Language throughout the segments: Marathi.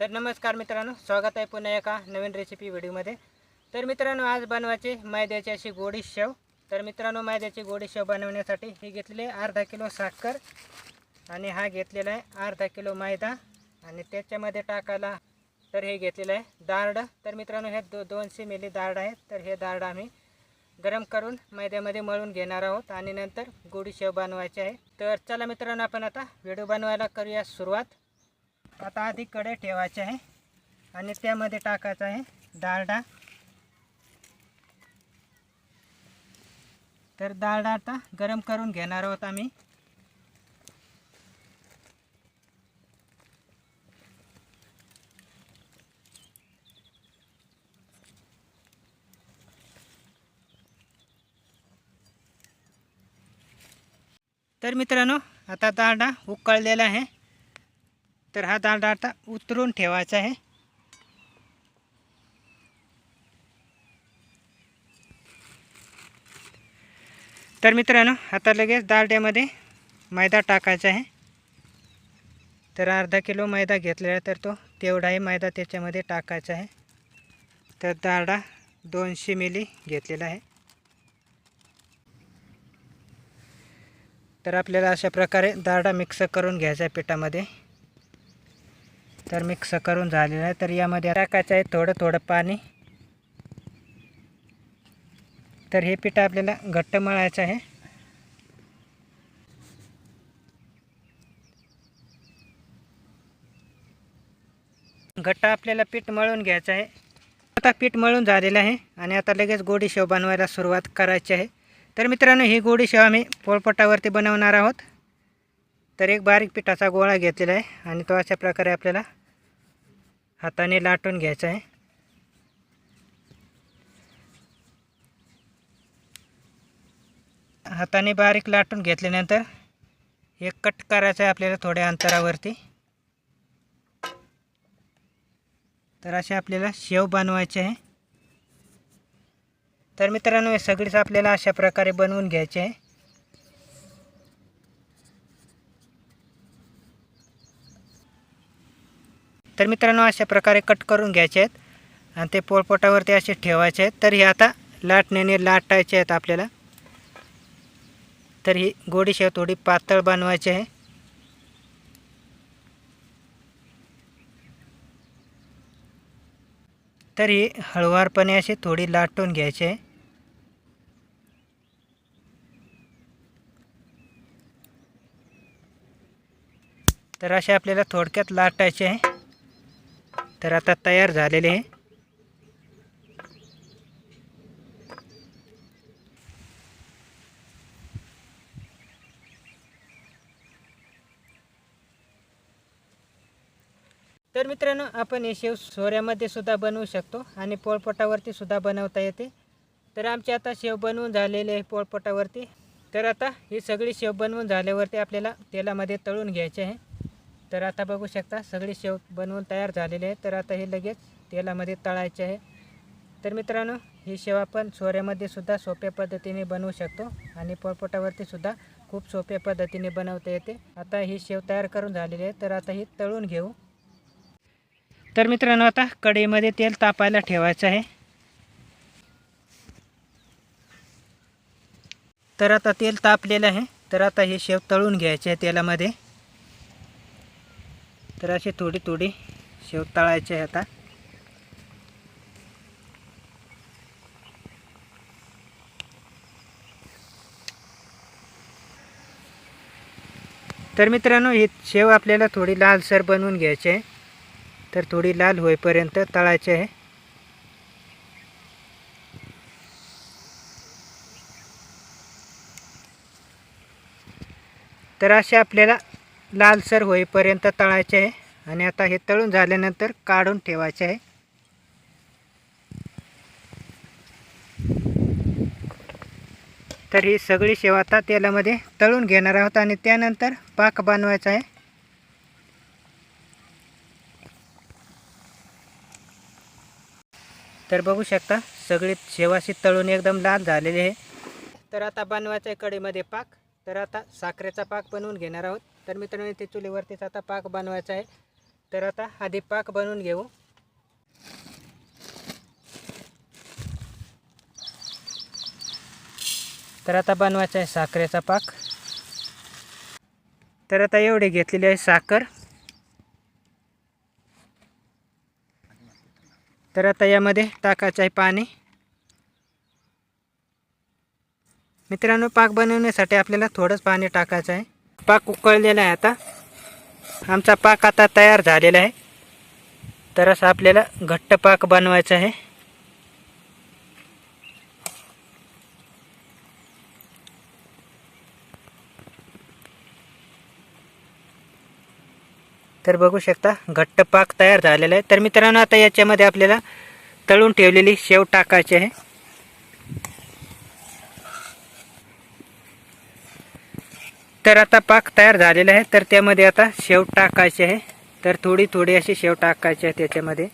तर नमस्कार मित्रांनो स्वागत आहे पुन्हा एका नवीन रेसिपी व्हिडिओमध्ये तर मित्रांनो आज बनवायची मैद्याची अशी गोडी शेव. तर मित्रांनो मैद्याची गोडी शेव बनवण्यासाठी ही घेतलेली आहे अर्धा किलो साखर आणि हा घेतलेला आहे अर्धा किलो मैदा आणि त्याच्यामध्ये टाकायला तर हे घेतलेलं आहे दारडं. तर मित्रांनो हे दो दोनशे मिली दारडं आहे तर हे दारडं आम्ही गरम करून मैद्यामध्ये मळून घेणार आहोत आणि नंतर गोडी शेव बनवायची आहे. तर चला मित्रांनो आपण आता व्हिडिओ बनवायला करूया सुरुवात. आता आधी कडे ठेवायचे आहे. आणि त्यामध्ये टाकायचं आहे डाळडा तर डाळडा आता गरम करून घेणार आहोत आम्ही. तर मित्रांनो आता डाळडा उकळलेला आहे. तर हा डालडा आता उतरून ठेवायचा आहे. तर मित्रांनो आता लगेच डालड्यामध्ये मैदा टाकायचा आहे. तर अर्धा किलो मैदा घेतलेला तर तो तेवढाही मैदा त्याच्यामध्ये टाकायचा आहे. तर डालडा दोनशे मिली घेतलेला आहे. तर आपल्याला अशा प्रकारे दारडा मिक्स करून घ्यायचा आहे पिठामध्ये. तर मिक्स करून झालेलं आहे. तर यामध्ये टाकायचं आहे थोडं थोडं पाणी. तर हे पीठ आपल्याला घट्ट मळायचं आहे. घट्ट आपल्याला पीठ मळून घ्यायचं आहे. आता पीठ मळून झालेलं आहे आणि आता लगेच गोडी शेव बनवायला सुरुवात करायची आहे. तर मित्रांनो ही गोडी शेव आम्ही पोळपटावरती बनवणार आहोत. तर एक बारीक पिठाचा गोळा घेतलेला आहे आणि तो अशा प्रकारे आपल्याला हाताने लाटून घ्यायचं आहे. हाताने बारीक लाटून घेतल्यानंतर एक कट करायचं आहे आपल्याला थोड्या अंतरावरती. तर असे आपल्याला शेव बनवायचे आहे. तर मित्रांनो हे सगळीच आपल्याला अशा प्रकारे बनवून घ्यायचे आहे. तर मित्रांनो अशा प्रकारे कट करून घ्यायचे आहेत आणि ते पोळपोटावरती असे ठेवायचे आहेत. तर हे आता लाटण्याने लाटायचे आहेत आपल्याला. तर ही गोडी शेव थोडी पातळ बनवायची आहे. तर ही हळुवारपणे अशी थोडी लाटून घ्यायची आहे. तर असे आपल्याला थोडक्यात लाटायचे आहे. तर आता तयार झालेले आहे. तर मित्रांनो आपण हे शेव सोऱ्यामध्ये सुद्धा बनवू शकतो आणि पोळपोटावरती सुद्धा बनवता येते. तर आमचे आता शेव बनवून झालेले आहे पोळपोटावरती. तर आता ही सगळी शेव बनवून झाल्यावरती आपल्याला तेलामध्ये तळून घ्यायचे आहे. तर आता बघू शकता सगळी शेव बनवून तयार झालेले आहे तर आता हे लगेच तेलामध्ये तळायचे आहे. तर मित्रांनो ही शेव आपण सोऱ्यामध्ये सुद्धा सोप्या पद्धतीने बनवू शकतो आणि पोळपोटावरती सुद्धा खूप सोप्या पद्धतीने बनवता येते. आता ही शेव तयार करून झालेली आहे. तर आता ही तळून घेऊ. तर मित्रांनो आता कढईमध्ये तेल तापायला ठेवायचं आहे. तर आता तेल तापलेलं आहे. तर आता हे शेव तळून घ्यायचे आहे तेलामध्ये. तर अशी थोडी थोडी शेव तळायची आहे आता. तर मित्रांनो ही शेव आपल्याला थोडी लालसर बनवून घ्यायची आहे. तर थोडी लाल होईपर्यंत तळायचे आहे. तर असे आपल्याला लालसर होईपर्यंत तळायचे आहे. आणि आता हे तळून झाल्यानंतर काढून ठेवायचे आहे. तर ही सगळी शेव आता तेलामध्ये तळून घेणार आहोत आणि त्यानंतर पाक बनवायचा आहे. तर बघू शकता सगळी शेवाशी तळून एकदम लाल झालेली आहे. तर आता बनवायचं आहे कढईमध्ये पाक. तर आता साखरेचा पाक बनवून घेणार आहोत. तर मित्रांनो ते चुलीवरतीच आता पाक बनवायचा आहे. तर आता आधी पाक बनवून घेऊ. तर आता बनवायचा आहे साखरेचा पाक. तर आता एवढी घेतलेली आहे साखर. तर आता यामध्ये टाकायचं आहे पाणी. मित्रांनो पाक बनवण्यासाठी आपल्याला थोडंच पाणी टाकायचं आहे. पाक उकळलेला आहे आता. आमचा पाक आता तयार झालेला आहे. तर असं आपल्याला घट्ट पाक बनवायचा आहे. तर बघू शकता घट्ट पाक तयार झालेला आहे. तर मित्रांनो आता याच्यामध्ये आपल्याला तळून ठेवलेली शेव टाकायची आहे. तर आता पाक तयार झालेला आहे तर त्यामध्ये आता शेव टाकायचे आहे. तर थोडी थोडी अशी शेव टाकायची आहे त्याच्यामध्ये.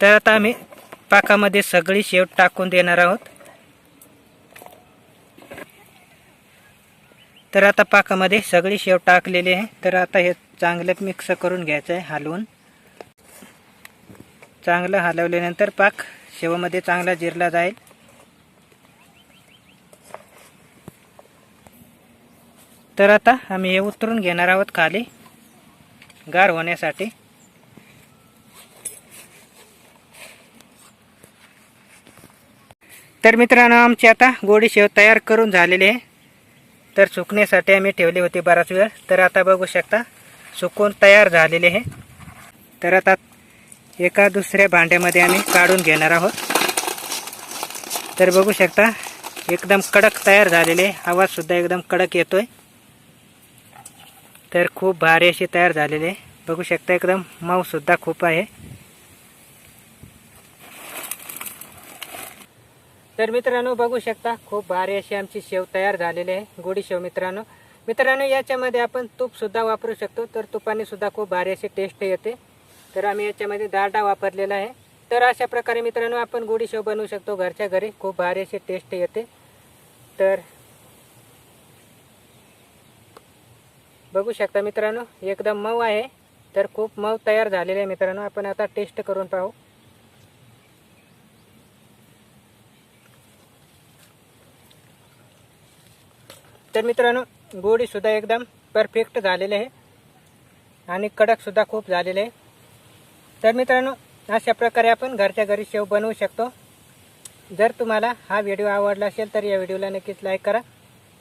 तर आता आम्ही पाकामध्ये सगळी शेव टाकून देणार आहोत. तर आता पाकामध्ये सगळी शेव टाकलेली आहे. तर आता हे चांगलं मिक्स करून घ्यायचं आहे हलवून. चांगलं हलवल्यानंतर पाक शेवामध्ये चांगला जिरला जाईल. तर आता आम्ही हे उतरून घेणार आहोत खाली. गार होण्यासाठी. तर मित्रांनो आमची आता गोडी शेव तयार करून झालेली आहे. तर सुकण्यासाठी आम्ही ठेवले होते बराच वेळ. तर आता बघू शकता सुकून तयार झालेले आहे तर आता एका दुसऱ्या भांड्यामध्ये आम्ही काढून घेणार आहोत. तर बघू शकता एकदम कडक तयार झालेले आवाजसुद्धा एकदम कडक येतोय. तर खूप भारी अशी तयार झालेली आहे बघू शकता एकदम मऊसुद्धा खूप आहे. तर मित्रांनो बघू शकता खूप भारी अशी आमची शेव तयार झालेली आहे गोडी शेव मित्रांनो. मित्रांनो याच्यामध्ये आपण तूपसुद्धा वापरू शकतो तर तुपाने सुद्धा खूप भारी अशी टेस्ट येते. तर आम्ही याच्यामध्ये दारडा वापरलेला आहे. तर अशा प्रकारे मित्रांनो आपण गोडी शेव बनवू शकतो घरच्या घरी खूप भारी अशी टेस्ट येते. तर बघू शकता मित्रांनो एकदम मऊ आहे. तर खूप मऊ तयार झालेले आहे मित्रांनो आपण आता टेस्ट करून पाहू. तर मित्रांनो गोडीसुद्धा एकदम परफेक्ट झालेले आहे. आणि कडकसुद्धा खूप झालेले आहे. तर मित्रांनो अशा प्रकारे आपण घरच्या घरी शेव बनवू शकतो. जर तुम्हाला हा व्हिडिओ आवडला असेल तर या व्हिडिओला नक्कीच लाईक करा.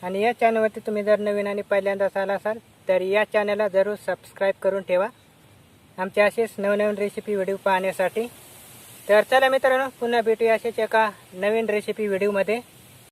आणि या चॅनलवरती तुम्ही जर नवीन आणि पहिल्यांदाच आला असाल तर या चॅनलला जरूर सबस्क्राईब करून ठेवा. आमचे असेच नवनवीन रेसिपी व्हिडिओ पाहण्यासाठी. तर चला मित्रांनो पुन्हा भेटूया असेच एका नवीन रेसिपी व्हिडिओमध्ये